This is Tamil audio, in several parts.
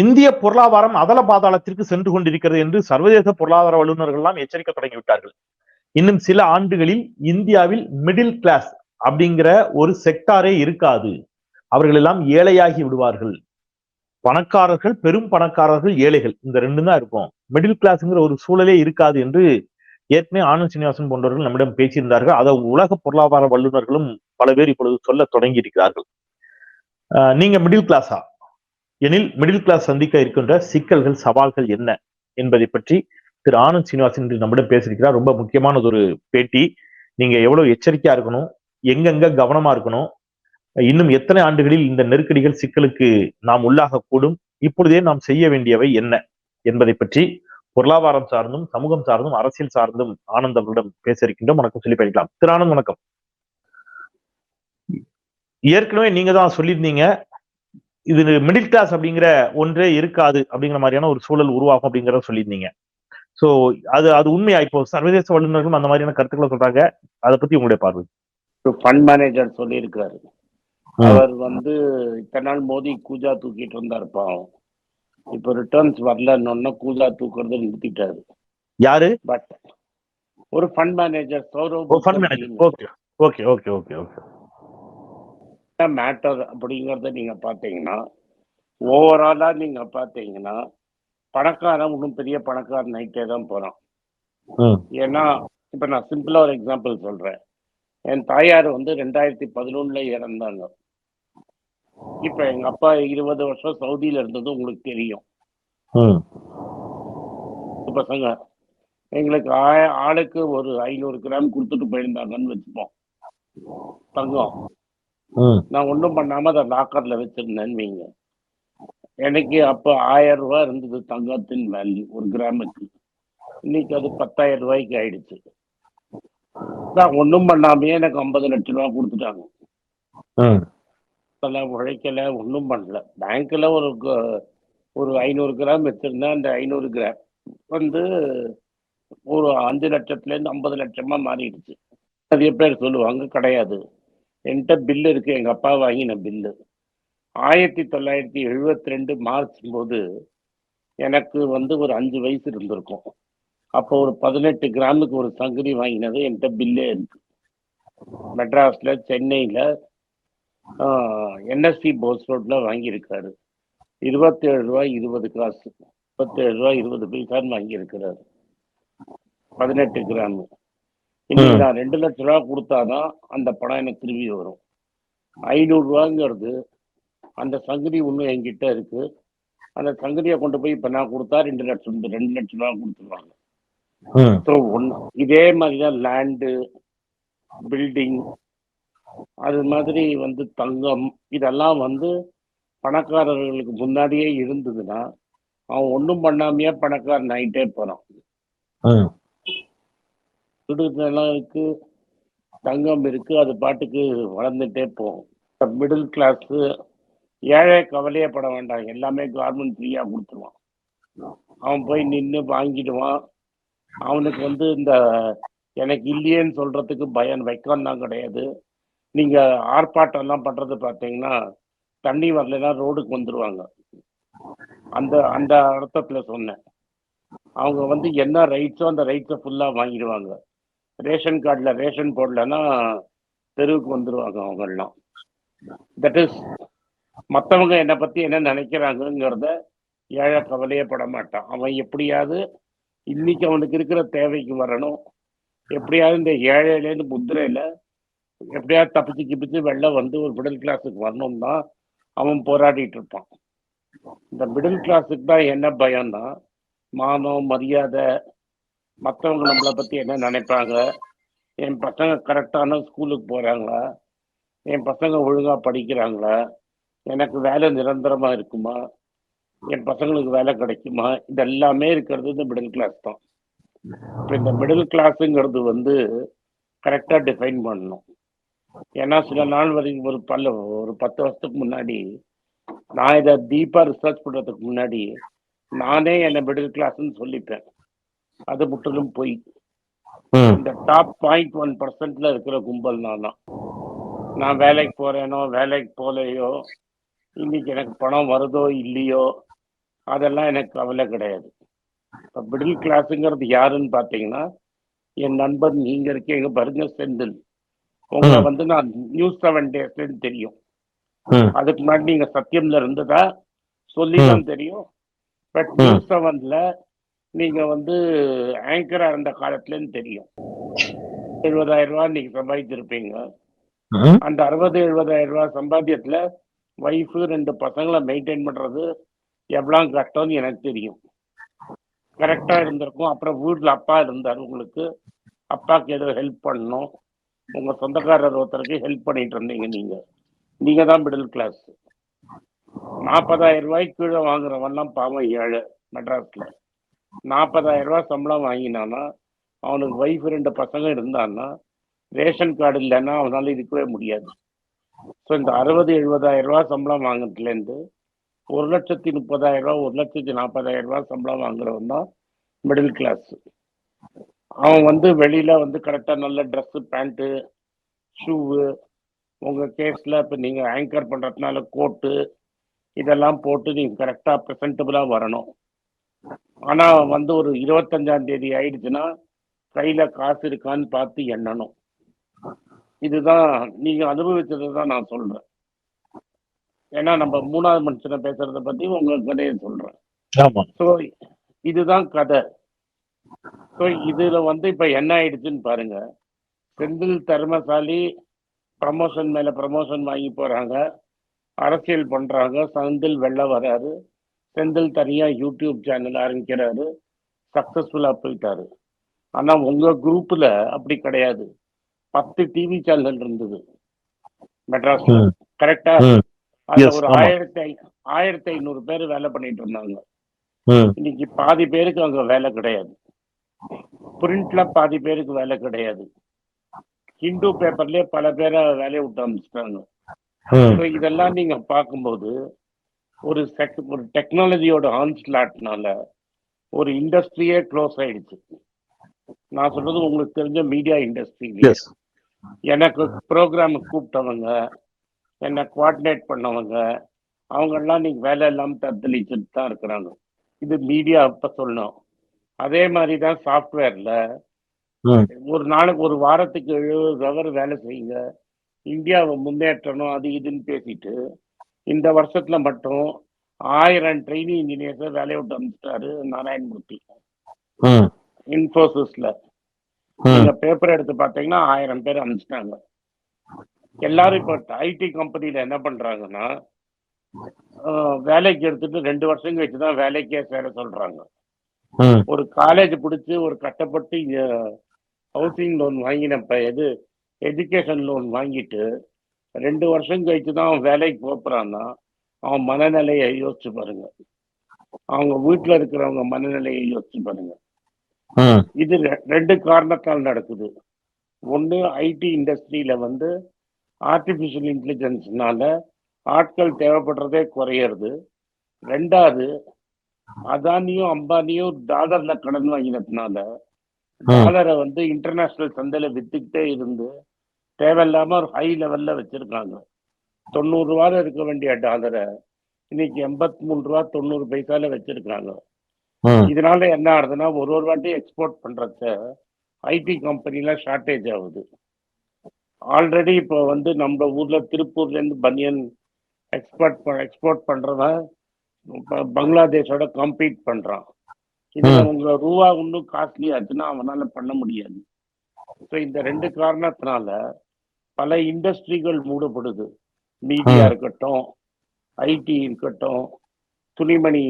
இந்திய பொருளாதாரம் அதல பாதாளத்திற்கு சென்று கொண்டிருக்கிறது என்று சர்வதேச பொருளாதார வல்லுநர்கள் எல்லாம் எச்சரிக்க தொடங்கிவிட்டார்கள். இன்னும் சில ஆண்டுகளில் இந்தியாவில் மிடில் கிளாஸ் அப்படிங்கிற ஒரு செக்டாரே இருக்காது. அவர்கள் எல்லாம் ஏழையாகி விடுவார்கள். பணக்காரர்கள் பெரும் பணக்காரர்கள் ஏழைகள். இந்த ரெண்டு தான் இருக்கும். மிடில் கிளாஸ்ங்கிற ஒரு சூழலே இருக்காது என்று ஏற்கனவே ஆனந்த் சீனிவாசன் போன்றவர்கள் நம்மிடம் பேசியிருந்தார்கள். அதை உலக பொருளாதார வல்லுநர்களும் பல பேர் இப்பொழுது சொல்ல தொடங்கி இருக்கிறார்கள் நீங்க மிடில் கிளாஸா? எனில் மிடில் கிளாஸ் சந்திக்க இருக்கின்ற சிக்கல்கள் சவால்கள் என்ன என்பதை பற்றி திரு ஆனந்த் சீனிவாசன் நம்மிடம் பேசியிருக்கிறார். ரொம்ப முக்கியமானது ஒரு பேட்டி. நீங்க எவ்வளவு எச்சரிக்கையா இருக்கணும் எங்கெங்க கவனமா இருக்கணும் இன்னும் எத்தனை ஆண்டுகளில் இந்த நெருக்கடிகள் சிக்கலுக்கு நாம் உள்ளாகக்கூடும் இப்பொழுதே நாம் செய்ய வேண்டியவை என்ன என்பதை பற்றி பொருளாதாரம் சார்ந்தும் சமூகம் சார்ந்தும் அரசியல் சார்ந்தும் ஆனந்த் அவர்களிடம் பேச இருக்கின்றோம் வணக்கம் சொல்லி படிக்கலாம். திரு ஆனந்த் வணக்கம். ஏற்கனவே நீங்க தான் சொல்லியிருந்தீங்க இது மிடில் கிளாஸ் அப்படிங்கிற ஒன்றே இருக்காது அப்படிங்கிற மாதிரியான ஒரு சூழல் உருவாகும் அப்படிங்கிறத சொல்லியிருந்தீங்க. சோ அது அது உண்மையா? இப்போ சர்வதேச வல்லுநர்களும் அந்த மாதிரியான கருத்துக்களை சொல்றாங்க. அதை பத்தி உங்களுடைய பார்வை. ஃபண்ட் மேனேஜர் சொல்லியிருக்காரு. அவர் வந்து இத்தனை நாள் மோடி கூஜா தூக்கிட்டு இருந்தார் பாவம். இப்ப ரிட்டர்ன்ஸ் வரலன்னு கூஜா தூக்குறத நிறுத்திட்டாரு. யாரு? பட் ஒரு fund manager Sourav fund manager okay okay okay okay okay matter அப்படிங்கறத நீங்க பாத்தீங்கன்னா ஓவராலா நீங்க பாத்தீங்கன்னா பணக்காரன் இன்னும் பெரிய பணக்காரன் நைட்டே தான் போறான். ஏன்னா இப்ப நான் சிம்பிளா ஒரு எக்ஸாம்பிள் சொல்றேன். என் தாயார் வந்து ரெண்டாயிரத்தி பதினொன்னுல இறந்தாங்க. இப்ப எங்க அப்பா இருபது வருஷம் சவுதியில இருந்தது உங்களுக்கு தெரியும். பசங்க எங்களுக்கு ஆளுக்கு ஒரு ஐநூறு கிராம் கொடுத்துட்டு போயிருந்தாங்கன்னு வச்சுப்போம். தங்கம். நான் ஒன்றும் பண்ணாம அதை லாக்கர்ல வச்சிருந்தேன்னு வைங்க எனக்கு அப்ப ஆயிரம் ரூபாய் இருந்தது தங்கத்தின் வேல்யூ ஒரு கிராமுக்கு. இன்னைக்கு அது பத்தாயிரம் ரூபாய்க்கு ஆயிடுச்சு. நான் ஒன்றும் பண்ணாமையே எனக்கு ஐம்பது லட்சம் ரூபா கொடுத்துட்டாங்க. உழைக்கல ஒன்றும் பண்ணல. பேங்க்ல ஒரு ஒரு ஐநூறு கிராம் வச்சிருந்தேன் அந்த ஐநூறு கிராம் வந்து ஒரு அஞ்சு லட்சத்துல இருந்து ஐம்பது லட்சமா மாறிடுச்சு. நிறைய பேர் சொல்லுவாங்க கிடையாது. என்கிட்ட பில்லு இருக்கு. எங்க அப்பா வாங்கின பில்லு ஆயிரத்தி தொள்ளாயிரத்தி எழுபத்தி ரெண்டு மார்ச் போது எனக்கு வந்து ஒரு அஞ்சு வயசு இருந்திருக்கும். அப்போ ஒரு பதினெட்டு கிராமுக்கு ஒரு சங்கரி வாங்கினது. என்கிட்ட பில்லே இருக்கு. மெட்ராஸ்ல சென்னையில என்எஸ்சி போஸ் ரோட்ல வாங்கியிருக்காரு. இருபத்தேழு ரூபாய் இருபது காசு. முப்பத்தேழு ரூபாய் இருபது பைசான்னு வாங்கியிருக்கிறாரு. பதினெட்டு கிராம். இன்னைக்கு நான் ரெண்டு லட்ச ரூபா கொடுத்தாதான் அந்த பணம் எனக்கு திரும்பி வரும். ஐநூறு ரூபாங்கிறது அந்த சங்கதி ஒன்றும் என்கிட்ட இருக்கு. அந்த சங்கதியை கொண்டு போய் இப்ப நான் கொடுத்தா ரெண்டு லட்சம் ரெண்டு லட்சம் ரூபா கொடுத்துருவாங்க. ஸோ ஒன்று இதே மாதிரிதான் லேண்டு பில்டிங் அது மாதிரி வந்து தங்கம் இதெல்லாம் வந்து பணக்காரர்களுக்கு முன்னாடியே இருந்ததுன்னா அவன் ஒன்றும் பண்ணாமையே பணக்காரன் ஆகிட்டே போறான் இருக்கு தங்கம் இருக்கு அது பாட்டுக்கு வளர்ந்துட்டே போகும். மிடில் கிளாஸ் ஏழை கவலையே பட வேண்டாம். எல்லாமே கவர்மெண்ட் ஃப்ரீயா கொடுத்துருவான். அவன் போய் நின்று வாங்கிடுவான். அவனுக்கு வந்து இந்த எனக்கு இல்லையேன்னு சொல்றதுக்கு பயம் வைக்கம் தான் கிடையாது. நீங்க ஆர்ப்பாட்டம் எல்லாம் பண்றது பார்த்தீங்கன்னா தண்ணி வரலன்னா ரோடுக்கு வந்துருவாங்க. அந்த அந்த அர்த்தத்துல சொன்னேன். அவங்க வந்து என்ன ரைட்ஸோ அந்த ரைட்ஸை ஃபுல்லா வாங்கிடுவாங்க. ரேஷன் கார்டில் ரேஷன் போடலன்னா தெருவுக்கு வந்துருவாங்க அவங்கெல்லாம். தட் இஸ் மற்றவங்க என்னை பத்தி என்ன நினைக்கிறாங்கங்கிறத ஏழை கவலையே பட மாட்டான். அவன் எப்படியாவது இன்னைக்கு அவனுக்கு இருக்கிற தேவைக்கு வரணும். எப்படியாவது இந்த ஏழையிலேருந்து முதிரையில எப்படியாவது தப்பிச்சு கிப்பிச்சு வெளில வந்து ஒரு மிடில் கிளாஸுக்கு வரணும் தான் அவன் போராடிட்டு இருப்பான். இந்த மிடில் கிளாஸுக்கு தான் என்ன பயம்னா மானம் மரியாதை மற்றவங்க நம்மளை பத்தி என்ன நினைப்பாங்க? என் பசங்க கரெக்டான ஸ்கூலுக்கு போறாங்களா? என் பசங்க ஒழுங்கா படிக்கிறாங்களா? எனக்கு வேலை நிரந்தரமா இருக்குமா? என் பசங்களுக்கு வேலை கிடைக்குமா? இது எல்லாமே இருக்கிறது இந்த மிடில் கிளாஸ் தான். இப்போ இந்த மிடில் கிளாஸுங்கிறது வந்து கரெக்டா டிஃபைன் பண்ணணும். ஏன்னா சில நாள் வரைக்கும் ஒரு பல்ல ஒரு பத்து வருஷத்துக்கு முன்னாடி நான் இதை தீபா ரிசர்ச் பண்றதுக்கு முன்னாடி நானே என்னை மிடில் கிளாஸ்ன்னு சொல்லிப்பேன். அது முற்றிலும் போய். இந்த டாப் பாயிண்ட் ஒன் பர்சன்ட்ல இருக்கிற கும்பல் நான் தான் நான் வேலைக்கு போறேனோ வேலைக்கு போகலையோ இன்னைக்கு எனக்கு பணம் வருதோ இல்லையோ அதெல்லாம் எனக்கு கவலை கிடையாது. இப்போ மிடில் கிளாஸுங்கிறது யாருன்னு பார்த்தீங்கன்னா என் நண்பன் நீங்க இருக்கீங்க பாருங்க செந்தில். உங்களை. வந்து நான் நியூஸ் செவன் டேஸ்லன்னு தெரியும். அதுக்கு முன்னாடி நீங்க சத்தியம்ல இருந்ததா? சொல்லி தான் தெரியும். பட். நியூஸ் செவன்ல நீங்க வந்து ஆங்கரா இருந்த காலத்துலன்னு தெரியும். எழுபதாயிரம் ரூபாய் நீங்க சம்பாதிச்சிருப்பீங்க. அந்த அறுபது எழுபதாயிரம் ரூபாய் சம்பாத்தியத்துல ஒய்ஃபு ரெண்டு பசங்களை மெயின்டைன் பண்றது எவ்வளவு கஷ்டம்னு எனக்கு தெரியும். கரெக்டா இருந்திருக்கும். அப்புறம் வீட்ல அப்பா இருந்தார் உங்களுக்கு. அப்பாவுக்கு ஏதோ ஹெல்ப் பண்ணணும். உங்க சொந்தக்காரர் ஒருத்தருக்கு ஹெல்ப் பண்ணிட்டு இருந்தீங்க நீங்க. நீங்க தான் மிடில் கிளாஸ் நாற்பதாயிரம் ரூபாய்க்கு கீழே வாங்குறவன்லாம் பாவம் ஏழை மெட்ராஸ்ல. நாற்பதாயிரம் ரூபா சம்பளம் வாங்கினானா அவனுக்கு ஒய்ஃப் ரெண்டு பசங்க இருந்தான்னா ரேஷன் கார்டு இல்லைன்னா அவனால இருக்கவே முடியாது. ஸோ இந்த அறுபது எழுபதாயிரம் ரூபா சம்பளம் வாங்குறதுலேருந்து ஒரு லட்சத்தி முப்பதாயிரம் ரூபா ஒரு லட்சத்தி நாற்பதாயிரம் ரூபா சம்பளம் வாங்குறவன் தான் மிடில் கிளாஸ் அவன் வந்து வெளியில வந்து கரெக்டாக நல்ல ட்ரெஸ்ஸு பேண்ட்டு ஷூவு உங்கள் கேஸில் இப்போ நீங்கள் ஆங்கர் பண்ணுறதுனால கோட்டு இதெல்லாம் போட்டு நீங்கள் கரெக்டாக ப்ரெசன்டபுளாக வரணும். ஆனா வந்து ஒரு இருபத்தஞ்சாம் தேதி ஆயிடுச்சுன்னா கையில காசு இருக்கான்னு பார்த்து எண்ணணும். இதுதான் நீங்க அனுபவிச்சதை தான் நான் சொல்றேன். ஏன்னா நம்ம மூணாவது மனுஷனை பேசுறத பத்தி உங்க கதையை சொல்றேன். ஸோ இதுதான் கதை. ஸோ இதுல வந்து இப்ப என்ன ஆயிடுச்சுன்னு பாருங்க. செந்தில் திறமசாலி ப்ரமோஷன் மேல ப்ரமோஷன் வாங்கி போறாங்க. அரசியல் பண்றாங்க. செந்தில் வெளில வராரு. செந்தில் தனியா யூடியூப் சேனல் ஆரம்பிக்கிறாரு. சக்சஸ்ஃபுல்லா போயிட்டாரு. ஆனா உங்க குரூப்ல அப்படி கிடையாது. பத்து டிவி சேனல் இருந்தது. மெட்ராஸ்ல. ம். கரெக்டா? Yes, ஒரு. ஆயிரத்தி ஆயிரத்தி ஐநூறு பேர் வேலை பண்ணிட்டு இருந்தாங்க. இன்னைக்கு பாதி பேருக்கு அங்க வேலை கிடையாது. பிரிண்ட்ல பாதி பேருக்கு வேலை கிடையாது. ஹிந்து பேப்பர்லயே பல பேரை வேலையை விட்டு அமைச்சிட்டாங்க. இதெல்லாம் நீங்க பார்க்கும்போது ஒரு செக் ஒரு டெக்னாலஜியோட ஆன்ஸ்லாட்னால ஒரு இண்டஸ்ட்ரியே க்ளோஸ் ஆயிடுச்சு. நான் சொல்றது உங்களுக்கு தெரிஞ்ச மீடியா இண்டஸ்ட்ரி. எனக்கு ப்ரோக்ராம் கூப்பிட்டவங்க என்னை கோஆர்டினேட் பண்ணவங்க அவங்கெல்லாம் நீங்க வேலை இல்லாம தத்தளிச்சுட்டு தான் இருக்கிறாங்க. இது மீடியா அப்ப சொல்லணும். அதே மாதிரி தான் சாஃப்ட்வேர்ல. ஒரு நாளைக்கு ஒரு வாரத்துக்கு எழுபது ஹவர் வேலை செய்யுங்க. இந்தியாவை முன்னேற்றணும் அது இதுன்னு பேசிட்டு இந்த வருஷத்துல மட்டும் ஆயிரம் ட்ரைனிங் இன்ஜினியர்ஸை வேலையை விட்டு அனுப்பிச்சிட்டாரு நாராயணமூர்த்தி. இன்ஃபோசிஸ்ல. நீங்க பேப்பர் எடுத்து பார்த்தீங்கன்னா ஆயிரம் பேர் அனுப்பிச்சிட்டாங்க எல்லாரும் இப்போ ஐடி கம்பெனில என்ன பண்றாங்கன்னா வேலைக்கு எடுத்துட்டு ரெண்டு வருஷம் கழிச்சு தான் வேலைக்கே சேர சொல்றாங்க. ஒரு காலேஜ் பிடிச்சி ஒரு கட்டப்பட்டு ஹவுசிங் லோன் வாங்கின எது எஜுகேஷன் லோன் வாங்கிட்டு ரெண்டு வருஷம் கழிச்சு தான் அவன் வேலைக்கு போறான்னா அவன் மனநிலையை யோசிச்சு பாருங்க அவங்க வீட்டுல இருக்கிறவங்க மனநிலையை யோசிச்சு பாருங்க. இது ரெண்டு காரணத்தால் நடக்குது ஒன்று ஐடி இண்டஸ்ட்ரியில வந்து ஆர்டிஃபிஷியல் இன்டெலிஜென்ஸ்னால ஆட்கள் தேவைப்படுறதே குறையிறது ரெண்டாவது அதானியும் அம்பானியும் டாலர்ல கடன் வாங்கினதுனால. டாலரை வந்து இன்டர்நேஷனல் சந்தையில வித்துக்கிட்டே இருந்து தேவையில்லாம ஒரு ஹை லெவல்ல வச்சிருக்காங்க. தொண்ணூறு ரூபால இருக்க வேண்டிய டாலரை இன்னைக்கு எண்பத்தி மூணு ரூபா தொண்ணூறு பைசால வச்சிருக்காங்க. இதனால என்ன ஆகுதுன்னா ஒரு ஒரு வாட்டி எக்ஸ்போர்ட் பண்றத ஐடி கம்பெனில ஷார்ட்டேஜ் ஆகுது. ஆல்ரெடி இப்போ வந்து நம்ம ஊர்ல திருப்பூர்ல இருந்து பனியன் எக்ஸ்போர்ட் எக்ஸ்போர்ட் பண்றவன் பங்களாதேஷோட கம்பீட் பண்றான். இதுல ம். உங்க ரூபா இன்னும் காஸ்ட்லி ஆச்சுன்னா அவனால பண்ண முடியாது. ஸோ இந்த ரெண்டு காரணத்தினால பல இண்டஸ்ட்ரிகள் மூடப்படுது. மீடியா. இருக்கட்டும் ஐடி இருக்கட்டும் துணிமணி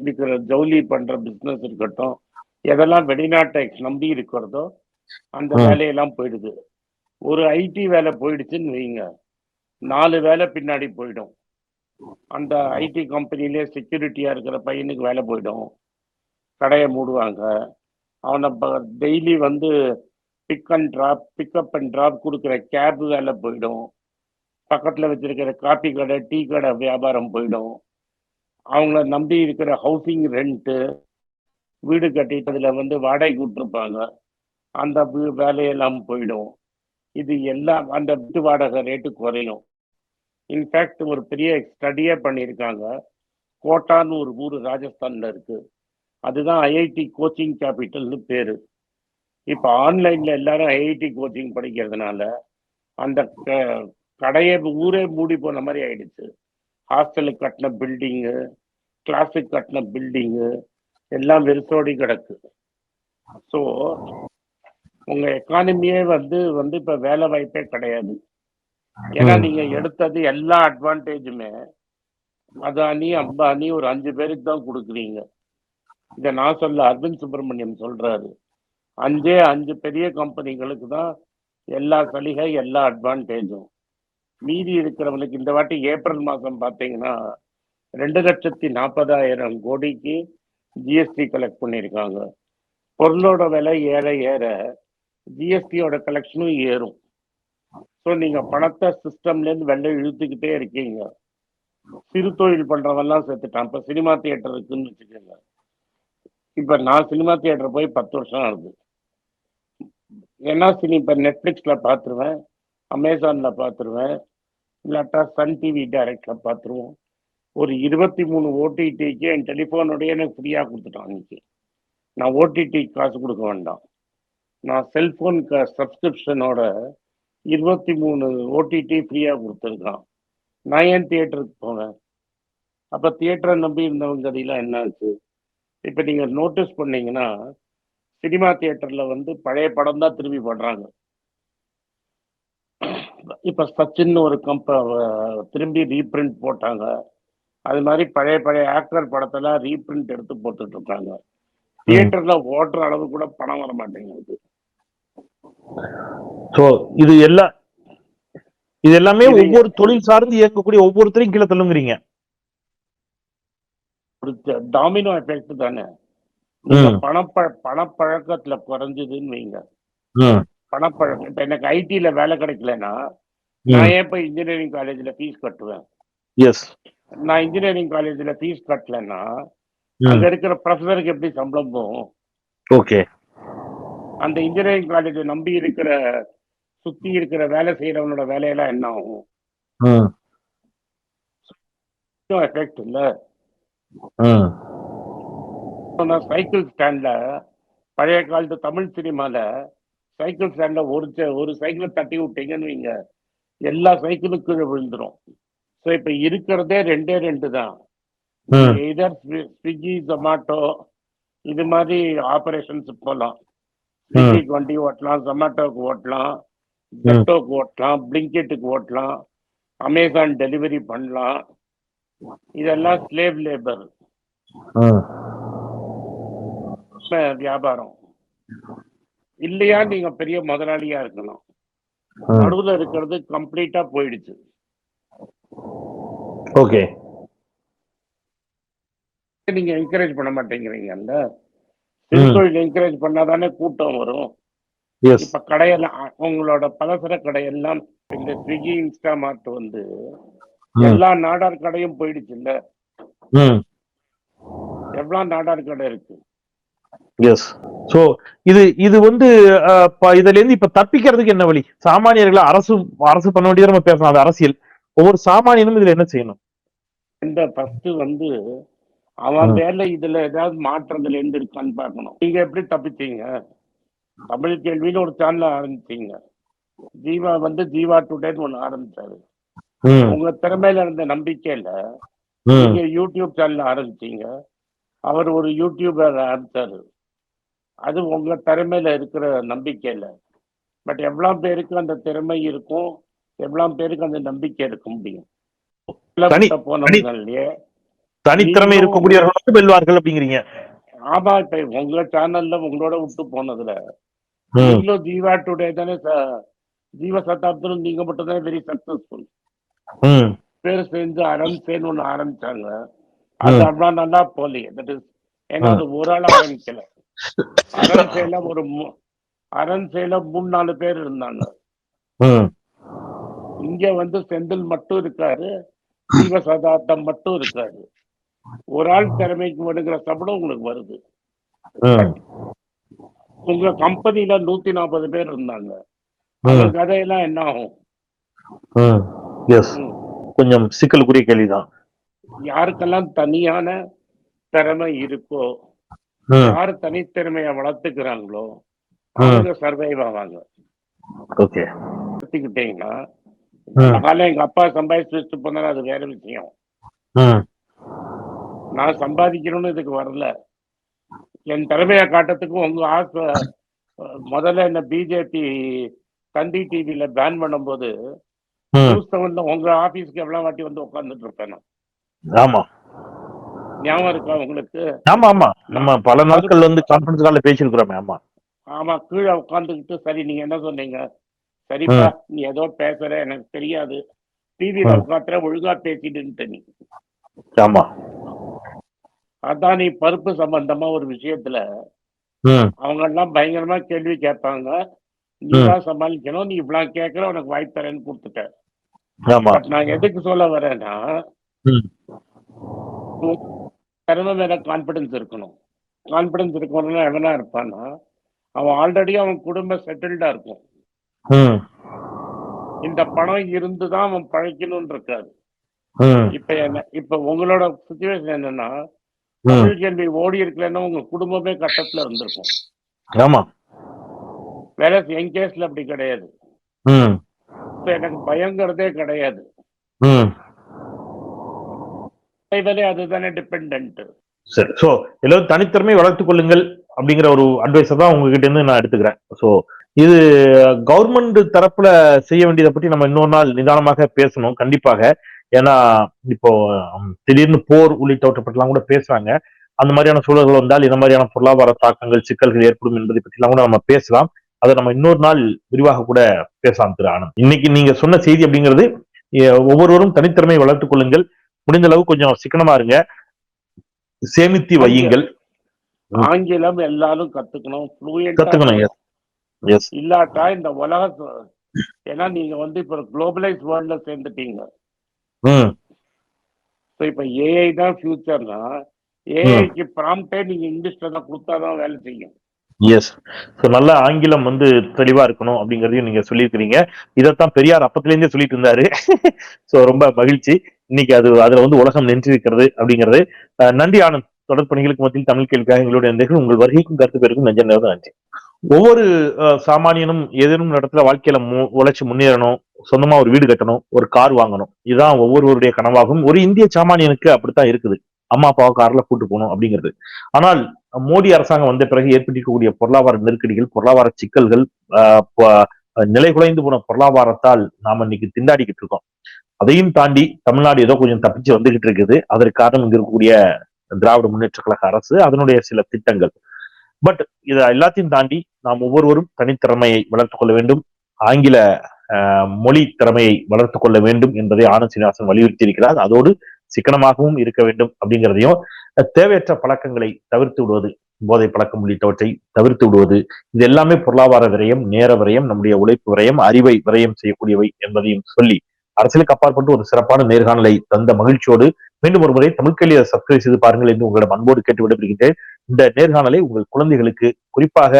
இருக்கிற ஜவுளி பண்ற பிசினஸ் இருக்கட்டும் எதெல்லாம் வெளிநாட்டை நம்பி இருக்கிறதோ அந்த. வேலையெல்லாம் போயிடுது. ஒரு ஐடி வேலை போயிடுச்சுன்னு வைங்க. நாலு வேலை பின்னாடி போயிடும். அந்த ஐடி கம்பெனிலே செக்யூரிட்டியா இருக்கிற பையனுக்கு வேலை போயிடும். கடையை மூடுவாங்க. அவனை டெய்லி வந்து pick and drop pickup and drop கொடுக்குற கேப் வேலை போயிடும். பக்கத்தில் வச்சுருக்கிற காஃபி கடை டீ கடை வியாபாரம் போயிடும். அவங்கள நம்பி இருக்கிற ஹவுசிங் ரெண்ட்டு வீடு கட்டிட்டு அதில் வந்து வாடகை விட்டுருப்பாங்க. அந்த வீ- வேலையெல்லாம் போயிடும். இது எல்லாம் அந்த வீட்டு வாடகை ரேட்டு குறையும். இன்ஃபேக்ட் ஒரு பெரிய ஸ்டடியே பண்ணியிருக்காங்க. கோட்டான்னு ஒரு ஊர் ராஜஸ்தானில் இருக்குது அதுதான் ஐஐடி கோச்சிங் கேபிட்டல்னு பேர். இப்ப ஆன்லைன்ல எல்லாரும் ஐஐடி கோச்சிங் படிக்கிறதுனால அந்த கடையே ஊரே மூடி போன மாதிரி ஆயிடுச்சு. ஹாஸ்டலுக்கு கட்டின பில்டிங்கு கிளாஸுக்கு கட்டின பில்டிங்கு எல்லாம் வெறிச்சோடி கிடக்கு. ஸோ உங்க எக்கானமியே வந்து வந்து இப்ப வேலை வாய்ப்பே கிடையாது. ஏன்னா. நீங்க எடுத்தது எல்லா அட்வான்டேஜுமே அதானி அம்பானி ஒரு அஞ்சு பேருக்கு தான் கொடுக்குறீங்க. இதை நான் சொல்ல அரவிந்த் சுப்பிரமணியம் சொல்றாரு. அஞ்சே அஞ்சு பெரிய கம்பெனிகளுக்கு தான் எல்லா சலுகை எல்லா அட்வான்டேஜும் மீதி இருக்கிறவங்களுக்கு இந்த வாட்டி ஏப்ரல் மாதம் பார்த்தீங்கன்னா ரெண்டு லட்சத்தி நாற்பதாயிரம் கோடிக்கு ஜிஎஸ்டி கலெக்ட் பண்ணியிருக்காங்க. பொருளோட விலை ஏற ஏற ஜிஎஸ்டியோட கலெக்ஷனும் ஏறும். ஸோ நீங்கள் பணத்தை சிஸ்டம்லேருந்து வெளில இழுத்துக்கிட்டே இருக்கீங்க. சிறு தொழில் பண்ணுறவெல்லாம் சேர்த்துட்டான். இப்போ சினிமா தியேட்டர் இருக்குன்னு வச்சுக்கோங்க. இப்போ நான் சினிமா தியேட்டர் போய் பத்து வருஷம் ஆகுது. ஏன்னா சினி இப்போ நெட்ஃப்ளிக்ஸில் பார்த்துருவேன் அமேசானில் பார்த்துருவேன் இல்லாட்டா சன் டிவி டைரக்டில் பார்த்துருவோம் ஒரு இருபத்தி மூணு ஓடிடிக்கு என் டெலிஃபோனுடைய எனக்கு ஃப்ரீயாக கொடுத்துட்டான் அன்னைக்கு. நான் ஓடிடி காசு கொடுக்க வேண்டாம். நான் செல்ஃபோன் க சப்ஸ்கிரிப்ஷனோட இருபத்தி மூணு ஓடிடி ஃப்ரீயாக கொடுத்துருக்கான். நான் ஏன் தியேட்டருக்கு போனேன் அப்போ தியேட்டரை நம்பி இருந்தவங்க கதையெல்லாம் என்ன ஆச்சு? இப்போ நீங்கள் நோட்டீஸ் பண்ணீங்கன்னா சினிமா தியேட்டரில் வந்து பழைய படம் தான் திரும்பி படுறாங்க. இப்போ சச்சின் ஒரு கம்ப திரும்பி ரீப்ரிண்ட் போட்டாங்க. அது மாதிரி பழைய பழைய ஆக்டர் படத்தெல்லாம் ரீப்ரிண்ட் எடுத்து போட்டுட்டு இருக்காங்க. தியேட்டர்ல ஓட்டுற அளவு கூட பணம் வர மாட்டேங்குது. இது எல்லாம் இது எல்லாமே ஒவ்வொரு தொழில் சார்ந்து இயங்கக்கூடிய ஒவ்வொருத்தரையும் கீழே தள்ளுங்கிறீங்க. டாமினோ எஃபெக்ட் தானே. ம், பணப்ப பணப்பழக்கத்துல குறைஞ்சதுன்னு வைங்க. பணப்பழக்கம். இப்ப எனக்கு ஐடில வேலை கிடைக்கலன்னா. நான் ஏன் போய் இன்ஜினியரிங் காலேஜ்ல ஃபீஸ் கட்டுவேன்? எஸ் நான் இன்ஜினியரிங் காலேஜ்ல ஃபீஸ் கட்டலைன்னா அங்க இருக்கிற ப்ரொஃபஸருக்கு எப்படி சம்பளம் போகும்? ஓகே. அந்த இன்ஜினியரிங் காலேஜை நம்பி இருக்கிற சுத்தி இருக்கிற வேலை செய்யறவனோட வேலையெல்லாம் என்ன ஆகும்? எஃபெக்ட் இல்ல. நான் சைக்கிள் ஸ்டாண்ட்ல பழைய காலத்து தமிழ் சினிமால சைக்கிள் ஸ்டாண்ட்ல ஒரு ஒரு சைக்கிளை தட்டி விட்டீங்கன்னு வைங்க. எல்லா சைக்கிளும் கீழே விழுந்துரும். ஸோ இப்ப இருக்கிறதே ரெண்டே ரெண்டு தான். ம், எதர் ஸ்விக்கி ஜொமாட்டோ இது மாதிரி ஆபரேஷன்ஸ் போகலாம் ஸ்விக்கிக்கு வண்டி ஓட்டலாம் ஜொமாட்டோக்கு ஓட்டலாம் ஜெப்டோக்கு ஓட்டலாம் பிளிங்கெட்டுக்கு ஓட்டலாம் அமேசான் டெலிவரி பண்ணலாம். இதெல்லாம் ஸ்லேவ் லேபர் ம். வியாபாரம். இல்லையா நீங்க பெரிய முதலாளியா இருக்கணும். நடுவுல இருக்கிறது கம்ப்ளீட்டா போயிடுச்சு. ஓகே. நீங்க என்கரேஜ் பண்ண மாட்டேங்கிறீங்கல்ல. தொழில் என்கரேஜ் பண்ணாதானே கூட்டம் வரும். இப்ப கடையெல்லாம் உங்களோட பலசர கடையெல்லாம் இந்த ஸ்விக்கி இன்ஸ்டாமார்ட் வந்து எல்லா நாடார் கடையும் போயிடுச்சு இல்ல? எவ்வளவு நாடார் கடை இருக்கு? எஸ் சோ இது இது வந்து இதுல இருந்து இப்ப தப்பிக்கிறதுக்கு என்ன வழி? சாமானியர்களை அரசு அரசு பண்ண வேண்டியது நம்ம பேசலாம் அது அரசியல். ஒவ்வொரு சாமானியனும் இதுல என்ன செய்யணும்? இந்த ஃபர்ஸ்ட் வந்து அவன். வேலை இதுல ஏதாவது மாற்றங்கள் எந்த இருக்கான்னு பார்க்கணும். நீங்க எப்படி தப்பிச்சீங்க? தமிழ் கேள்வின்னு ஒரு சேனல் ஆரம்பிச்சீங்க. ஜீவா வந்து ஜீவா டுடேன்னு ஒண்ணு ஆரம்பிச்சாரு. உங்க திறமையில இருந்த நம்பிக்கையில நீங்க யூடியூப் சேனல் ஆரம்பிச்சீங்க. அவர் ஒரு யூடியூபர் ஆரம்பிச்சாரு. அது உங்க திறமையில இருக்கிற நம்பிக்கையில. பட் எவ்வளவு பேருக்கு அந்த திறமை இருக்கும் எவ்வளவு பேருக்கு அந்த நம்பிக்கை இருக்க முடியும்? தனித்திறமை இருக்கக்கூடியவர்கள் மட்டும் வெல்வார்கள் அப்படிங்கிறீங்க. ஆமா இப்ப உங்க சேனல்ல உங்களோட விட்டு போனதுல. நீங்களும் ஜீவா டுடே தானே ஜீவ சதாப்தம் நீங்க மட்டும் தான் வெரி சக்சஸ்ஃபுல் பேர் சேர்ந்து அரண்சேன்னு ஒண்ணு ஆரம்பிச்சாங்க. அது. அவ்வளவு நல்லா இஸ் ஏன்னா அது ஒரு ஆள் ஆரம்பிக்கல. அரண்சேல ஒரு மூ- அரண்சேல மூணு நாலு பேர் இருந்தாங்க. இங்க வந்து செந்தில் மட்டும் இருக்காரு ஜீவ சதாப்தம் மட்டும் இருக்காரு. ஒரு ஆள் திறமைக்கு வருகிற சம்பளம் உங்களுக்கு வருது. உங்க கம்பெனில நூத்தி நாற்பது பேர் இருந்தாங்க. கதையெல்லாம் என்ன ஆகும். கொஞ்சம் சிக்கலுக்குரிய கேள்விதான். யாருக்கெல்லாம் தனியான திறமை இருக்கோ யார் தனித்திறமையை வளர்த்துக்கிறாங்களோ அவங்க சர்வைவ் ஆவாங்க. எடுத்துக்கிட்டீங்கன்னா காலையில் எங்க அப்பா சம்பாதிச்சு வச்சுட்டு போனாலும் அது வேற விஷயம். நான் சம்பாதிக்கணும்னு இதுக்கு வரல. என் திறமையை காட்டுறதுக்கு உங்க ஆசை முதல்ல என்ன பிஜேபி தந்தி டிவில பேன் பண்ணும்போது உங்க ஆபீஸ்க்கு எவ்வளவு வாட்டி வந்து உட்கார்ந்துட்டு இருப்பேன்? ஆமா. ஞாபகம் இருக்கா உங்களுக்கு? ஆமா ஆமா. நம்ம பல நாட்கள் வந்து கான்ஃபரன்ஸ் கால்ல பேசியிருக்கிறோமே ஆமா. ஆமா கீழே உட்காந்துக்கிட்டு சரி நீங்க என்ன சொன்னீங்க? சரிப்பா நீ ஏதோ பேசுற எனக்கு தெரியாது. டிவியில ம். உட்காந்துற ஒழுங்கா பேசிட்டு நீ. ஆமா. அதான் நீ பருப்பு சம்பந்தமா ஒரு விஷயத்துல அவங்க எல்லாம் பயங்கரமா கேள்வி கேட்பாங்க. நீ. தான் சமாளிக்கணும். நீ இவ்வளவு கேட்கற உனக்கு வாய்ப்பு தரேன்னு கொடுத்துட்டேன் நான் எதுக்கு சொல்ல வரேன்னா திறமை மேல கான்பிடன்ஸ் இருக்கணும். கான்பிடன்ஸ் இருக்கணும்னா எவனா இருப்பான்னா அவன் ஆல்ரெடி அவன் குடும்பம் செட்டில்டா இருக்கும். இந்த பணம் இருந்து தான் அவன் பழைக்கணும்னு இருக்காது ம் இப்ப என்ன இப்ப உங்களோட சுச்சுவேஷன் என்னன்னா தமிழ் கேள்வி ஓடி இருக்கலன்னா உங்க குடும்பமே கட்டத்துல இருந்திருக்கும். ஆமா. வேற என் கேஸ்ல அப்படி கிடையாது. இப்ப எனக்கு பயங்கிறதே கிடையாது. ம் அதுதானே டிபெண்ட் சரி. ஸோ எல்லாரும் தனித்திறமை வளர்த்துக் கொள்ளுங்கள் அப்படிங்கிற ஒரு அட்வைஸை தான் உங்ககிட்ட இருந்து நான் எடுத்துக்கிறேன். ஸோ இது கவர்மெண்ட் தரப்புல செய்ய வேண்டியதை பற்றி நம்ம இன்னொரு நாள் நிதானமாக பேசணும் கண்டிப்பாக. ஏன்னா இப்போ திடீர்னு போர் உள்ளிட்டவற்றை பற்றிலாம் கூட பேசுறாங்க. அந்த மாதிரியான சூழல்கள் வந்தால் இந்த மாதிரியான பொருளாதார தாக்கங்கள் சிக்கல்கள் ஏற்படும் என்பதை பற்றிலாம் கூட நம்ம பேசலாம். அதை நம்ம இன்னொரு நாள் விரிவாக கூட பேசலாம் திரு ஆனந்த். இன்னைக்கு நீங்க சொன்ன செய்தி அப்படிங்கிறது ஒவ்வொருவரும் தனித்திறமை வளர்த்துக் கொள்ளுங்கள். முடிந்த அளவு கொஞ்சம் சிக்கனமா இருங்க. சேமித்து வையுங்கள். ஆங்கிலம் எல்லாரும் கத்துக்கணும். கத்துக்கணும் இல்லாட்டா இந்த உலக ஏன்னா நீங்க வந்து இப்ப குளோபலைஸ் வேர்ல்ட்ல சேர்ந்துட்டீங்க. இப்ப ஏஐ தான் ஃபியூச்சர்னா ஏஐக்கு ப்ராம்ப்டே நீங்க இங்கிலீஷ்ல தான் கொடுத்தாதான் வேலை செய்யும். எஸ் ஸோ நல்ல ஆங்கிலம் வந்து தெளிவா இருக்கணும் அப்படிங்கறதையும் நீங்க சொல்லியிருக்கிறீங்க. இதைத்தான் பெரியார் அப்பத்திலேருந்தே சொல்லிட்டு இருந்தாரு ஸோ ரொம்ப மகிழ்ச்சி. இன்னைக்கு அது அதுல வந்து உலகம் நின்றிருக்கிறது அப்படிங்கிறது. நன்றி ஆனந்த். தொடர் பணிகளுக்கு மத்தியில் தமிழ் கேள்விக்காக எங்களுடைய நிகழ்வு உங்கள் வருகைக்கும் கருத்து பேருக்கும் நெஞ்ச நேரம் நன்றி. ஒவ்வொரு சாமானியனும் ஏதேனும் இடத்துல வாழ்க்கையில மு- முன்னேறணும் சொந்தமா ஒரு வீடு கட்டணும் ஒரு கார் வாங்கணும் இதுதான் ஒவ்வொருவருடைய கனவாகும். ஒரு இந்திய சாமானியனுக்கு அப்படித்தான் இருக்குது. அம்மா அப்பாவை கார்ல கூட்டு போகணும் அப்படிங்கிறது. ஆனால் மோடி அரசாங்கம் வந்த பிறகு ஏற்பட்டிருக்கக்கூடிய பொருளாதார நெருக்கடிகள் பொருளாதார சிக்கல்கள் நிலை குலைந்து போன பொருளாதாரத்தால் நாம இன்னைக்கு திண்டாடிக்கிட்டு இருக்கோம். அதையும் தாண்டி தமிழ்நாடு ஏதோ கொஞ்சம் தப்பிச்சு வந்துகிட்டு இருக்குது. அதற்கு காரணம் இங்க இருக்கக்கூடிய திராவிட முன்னேற்ற கழக அரசு அதனுடைய சில திட்டங்கள். பட் இதை எல்லாத்தையும் தாண்டி நாம் ஒவ்வொருவரும் தனித்திறமையை வளர்த்துக் கொள்ள வேண்டும். ஆங்கில மொழி திறமையை வளர்த்துக் கொள்ள வேண்டும் என்பதை ஆனந்த் சீனிவாசன் வலியுறுத்தி இருக்கிறார் அதோடு சிக்கனமாகவும் இருக்க வேண்டும் அப்படிங்கிறதையும் தேவையற்ற பழக்கங்களை தவிர்த்து விடுவது போதை பழக்கம் உள்ளிட்டவற்றை தவிர்த்து விடுவது இது எல்லாமே பொருளாதார விரயம் நேர விரயம் நம்முடைய உழைப்பு விரயம் அறிவை விரயம் செய்யக்கூடியவை என்பதையும் சொல்லி அரசியலுக்கு அப்பாற்பட்டு ஒரு சிறப்பான நேர்காணலை தந்த மகிழ்ச்சியோடு மீண்டும் ஒரு முறை தமிழ் கேள்வியை சப்ஸ்கிரைப் செய்து பாருங்கள் என்று உங்களிடம் அன்போடு கேட்டு விடைபெறுகின்றேன். இந்த நேர்காணலை உங்கள் குழந்தைகளுக்கு குறிப்பாக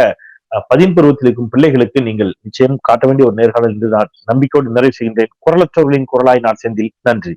பதின் பருவத்தில் இருக்கும் பிள்ளைகளுக்கு நீங்கள் நிச்சயம் காட்ட வேண்டிய ஒரு நேர்காணல் என்று நான் நம்பிக்கையோடு நிறைவு செய்கின்றேன். குரலற்றவர்களின் குரலாய் நான் செந்தில். நன்றி.